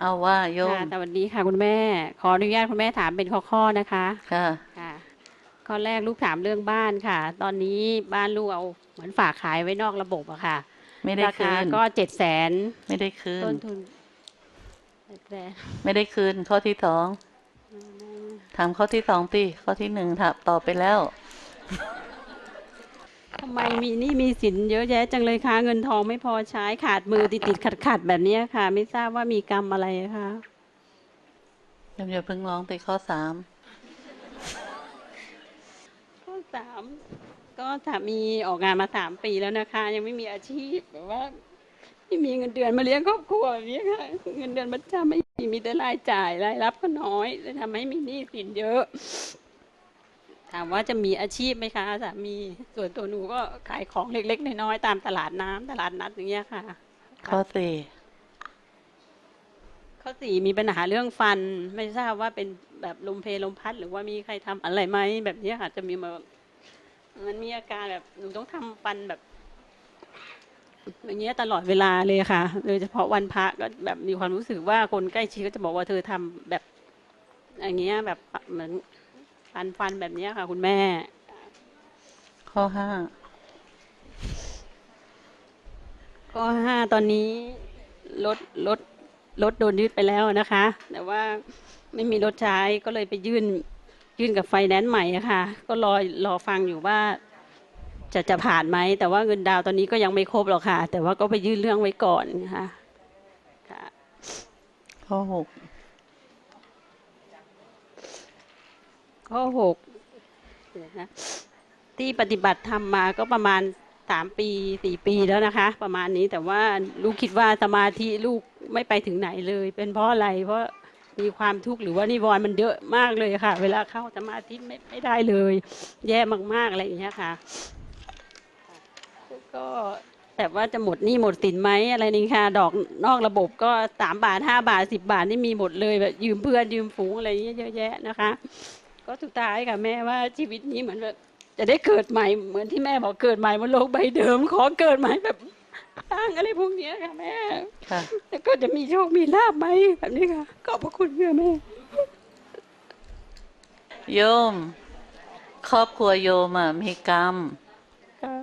เอาว่าโยมค่ะสวัสดีค่ะคุณแม่ ขออนุญาตคุณแม่ถามเป็นข้อๆนะคะ ค่ะค่ะ ข้อแรกลูกถามเรื่องบ้านค่ะ ตอนนี้บ้านลูกเอาเหมือนฝากขายไว้นอกระบบอะค่ะ ไม่ได้ราคืคานก็เจ็ดแสนไม่ได้คืนต้นทุนแรกไม่ได้คืนข้อที่สองถามข้อที่สองตีข้อที่หนึ่งถามตอบไปแล้ว ทำไมมีหนี่มีสินเยอะแยะจังเลยคะเงินทองไม่พอใช้ขาดมือติดติดขัดขัดๆแบบเนี้ยค่ะ ไม่ทราบว่ามีกรรมอะไรอะคะยมอย่าเพิ่งร้องตีข้อสามข้อสามก็สามีออกงานมาสามปีแล้วนะคะ ยังไม่มีอาชีพแบบว่าไม่มีเงินเดือนมาเลี้ยงครอบครัวแบบนี้ค่ะ เงินเดือนประจำไม่มีมีแต่รายจ่ายรายรับก็น้อยเลยทำให้มีหนี้สินเยอะ ถามว่าจะมีอาชีพไหมคะสามี ส่วนตัวหนูก็ขายของเล็กๆน้อยๆตามตลาดน้ำตลาดนัดอย่างเงี้ยค่ะ ข้อสี่ข้อสี่มีปัญหาเรื่องฟัน ไม่ทราบว่าเป็นแบบลมเพลลมพัด หรือว่ามีใครทำอะไรไหมแบบเนี้ยค่ะ จะมีมามันมีอาการแบบหนูต้องทำฟันแบบอย่างเงี้ยตลอดเวลาเลยค่ะ โดยเฉพาะวันพระก็แบบมีความรู้สึกว่าคนใกล้ชิดก็จะบอกว่าเธอทำแบบ อย่างเงี้ยแบบเหมือน ฟันฟันแบบเนี้ยค่ะ คุณแม่ ข้อห้าข้อห้าตอนนี้รถรถรถโดนยึดไปแล้วนะคะ แต่ว่าไม่มีรถใช้ก็เลยไปยื่นยื่นกับไฟแนนซ์ใหม่อะค่ะก็รอรอฟังอยู่ว่าจะจะผ่านไหม แต่ว่าเงินดาวน์ตอนนี้ก็ยังไม่ครบหรอกค่ะ แต่ว่าก็ไปยื่นเรื่องไว้ก่อนนะคะค่ะข้อหก ข้อหกนะที่ปฏิบัติทำมาก็ประมาณสามปีสี่ปีแล้วนะคะ ประมาณนี้แต่ว่าลูกคิดว่าสมาธิลูกไม่ไปถึงไหนเลย เป็นเพราะอะไรเพราะมีความทุกข์หรือว่านิวรณ์มันเยอะมากเลยค่ะ เวลาเข้าสมาธิไม่ไม่ได้เลย แย่มากๆอะไรอย่างเงี้ยค่ะก็แบบว่าจะหมดหนี้หมดสินไหมอะไรนี่ค่ะ ดอกนอกระบบก็สามบาทห้าบาทสิบบาทนี่มีหมดเลยแบบยืมเพื่อนยืมฝูงอะไรอย่างเงี้ยเยอะแยะนะคะ ก็สุดท้ายค่ะแม่ว่าชีวิตนี้เหมือนแบบจะได้เกิดใหม่เหมือนที่แม่บอกเกิดใหม่บนโลกใบเดิม ขอเกิดใหม่แบบตั้งอะไรพวกเนี้ยค่ะแม่ค่ะแล้วก็จะมีโชคมีลาบไหมแบบนี้ค่ะขอบพระคุณค่ะแม่โยม ครอบครัวโยมอะมีกรรมค่ะ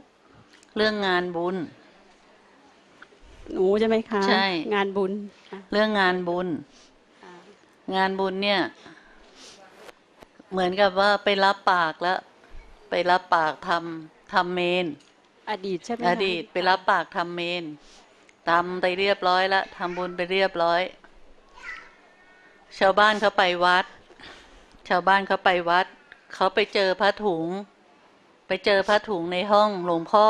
เรื่องงานบุญหนูใช่ไหมคะใช่งานบุญค่ะเรื่องงานบุญค่ะงานบุญเนี่ย เหมือนกับว่าไปรับปากแล้ว ไปรับปากทำทำเมน อดีตใช่ไหมอคะดีต ไปรับปากทำเมนทำไปเรียบร้อยแล้วทำบุญไปเรียบร้อย ชาวบ้านเขาไปวัด ชาวบ้านเขาไปวัดเขาไปเจอผ้าถุง ไปเจอผ้าถุงในห้องหลวงพ่อ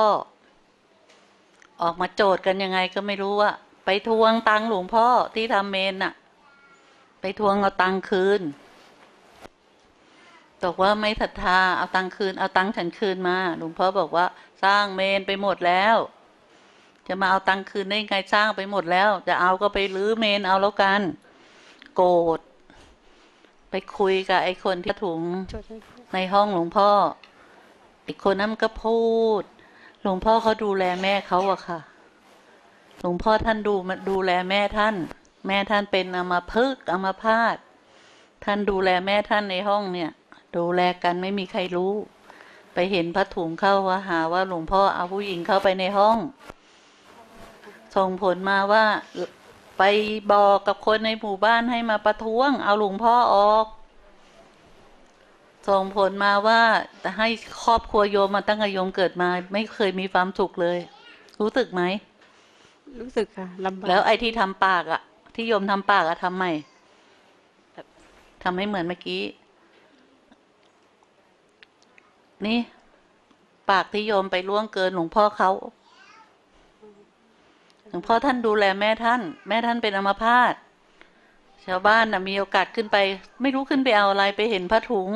ออกมาโจทย์กันยังไงก็ไม่รู้ว่าไปทวงตังค์หลวงพ่อที่ทำเมนน่ะ ไปทวงเอาตังค์คืน บอกว่าไม่ศรัทธาเอาตังคืนเอาตังฉันคืนมาหลวงพ่อบอกว่าสร้างเมนไปหมดแล้ว จะมาเอาตังคืนได้ไงสร้างไปหมดแล้ว จะเอาก็ไปรื้อเมนเอาแล้วกัน โกรธไปคุยกับไอ้คนที่ถุงในห้องหลวงพ่ออีกคนนั้นก็พูด หลวงพ่อเขาดูแลแม่เขาอะค่ะ หลวงพ่อท่านดูมาดูแลแม่ท่าน แม่ท่านเป็นอัมาพึกอัมาพาตท่านดูแลแม่ท่านในห้องเนี่ย ดูแลกันไม่มีใครรู้ ไปเห็นผ้าถุงเข้าว่าหาว่าหลวงพ่อเอาผู้หญิงเข้าไปในห้อง ส่งผลมาว่าไปบอกกับคนในหมู่บ้านให้มาประท้วง เอาหลวงพ่อออก ส่งผลมาว่าแต่ให้ครอบครัวโยมมาตั้งแต่โยมเกิดมา ไม่เคยมีความสุขเลย รู้สึกไหม รู้สึกค่ะลำบากแล้วไอ้ที่ทำปากอะที่โยมทำปากอะทำใหม่แบบทำให้เหมือนเมื่อกี้ นี่ ปากที่โยมไปล่วงเกินหลวงพ่อเขาหลวงพ่อท่านดูแลแม่ท่าน แม่ท่านเป็นอัมพาตชาวบ้านน่ะมีโอกาสขึ้นไป ไม่รู้ขึ้นไปเอาอะไรไปเห็นผ้าถุง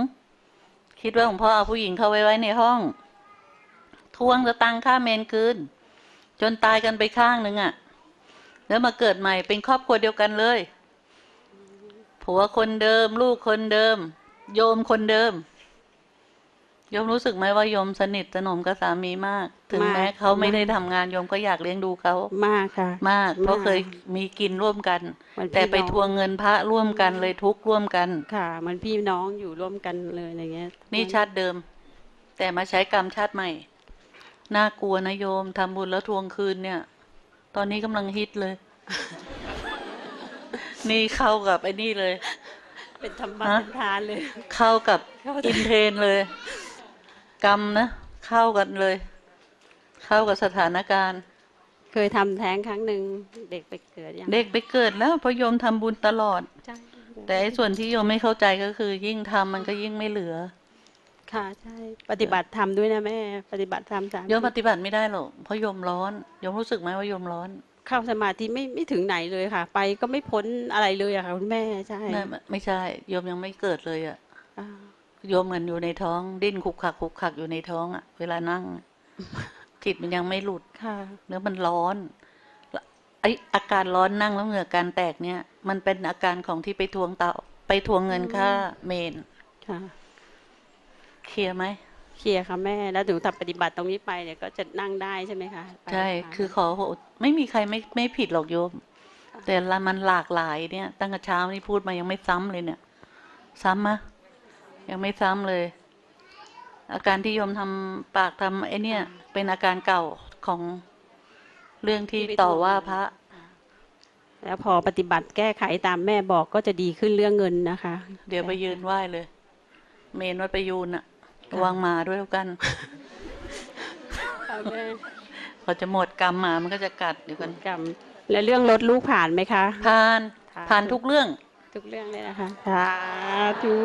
คิดว่าหลวงพ่อเอาผู้หญิงเข้าไว้ไว้ในห้อง ทวงจะตังค่าเมนคืนจนตายกันไปข้างหนึ่งอะ่ะ แล้วมาเกิดใหม่เป็นครอบครัวเดียวกันเลยผัวคนเดิม ลูกคนเดิม โยมคนเดิม โยมรู้สึกไหมว่าโยมสนิทสนมกับสามีมาก ถึงมากแม้เขาไม่มากได้ทำงานโยมก็อยากเลี้ยงดูเขามากค่ะ มาก เพราะมากเคยมีกินร่วมกันเหมือนพี่แต่ไปน้องทวงเงินพระร่วมกันเลยทุกข์ร่วมกันค่ะเหมือนพี่น้องอยู่ร่วมกันเลยอะไรเงี้ย นี่ชาติเดิม แต่มาใช้กรรมชาติใหม่น่ากลัวนะโยมทำบุญแล้วทวงคืนเนี่ย ตอนนี้กำลังฮิตเลย นี่เข้ากับไอ้นี่เลย เป็นธรรมะฮะเป็นทานเลย เข้ากับเข้าอินเทรนด์เลย กรรมนะ เข้ากันเลย เข้ากับสถานการณ์ เคยทำแท้งครั้งหนึ่งเด็กไปเกิดยังเด็กไปเกิดแล้วเพราะโยมทำบุญตลอดใช่แต่ไอ้ส่วนที่โยมไม่เข้าใจก็คือ ยิ่งทำมันก็ยิ่งไม่เหลือ ค่ะใช่ ปฏิบัติธรรมด้วยนะแม่ ปฏิบัติธรรมสามโยมปฏิบัติไม่ได้หรอกเพราะโยมร้อนโยมรู้สึกไหมว่าโยมร้อนเข้าสมาธิไม่ไม่ถึงไหนเลยค่ะ ไปก็ไม่พ้นอะไรเลยอะค่ะคุณแม่ใช่ไม่ไม่ใช่โยมยังไม่เกิดเลยอะอ่า โยมเหมือนอยู่ในท้อง ดิ้นขุกขักขุกขักอยู่ในท้องอะเวลานั่ง จิตมันยังไม่หลุดค่ะเนื้อมันร้อนแล้วไออาการร้อนนั่งแล้วเหงื่อการแตกเนี่ย มันเป็นอาการของที่ไปทวงเต่าไปทวงเงินค่าเมนค่ะเคลียร์ไหมเคลียร์ค่ะแม่ แล้วถึงทำปฏิบัติตรงนี้ไปเนี่ยก็จะนั่งได้ใช่ไหมคะไปใช่ะคือขอโหไม่มีใครไม่ไม่ผิดหรอกโยม แต่ละมันหลากหลายเนี่ย ตั้งแต่เช้านี่พูดมายังไม่ซ้ำเลยเนี่ย ซ้ำมะ ยังไม่ซ้ำเลย อาการที่โยมทำปากทำไอ้เนี่ย เป็นอาการเก่าของเรื่องที่ต่อว่าพระ แล้วพอปฏิบัติแก้ไขตามแม่บอกก็จะดีขึ้นเรื่องเงินนะคะ เดี๋ยวไปยืนไหว้เลย เมนวัดไปยูนอะระวังหมาด้วยแล้วกันค่ะแม่พอจะหมดกรรมหมามันก็จะกัดเดี๋ยวกันกรรมแล้วเรื่องรถลูกผ่านไหมคะผ่านค่ะผ่านทุกเรื่อง ทุกเรื่องเลยนะคะสาธุ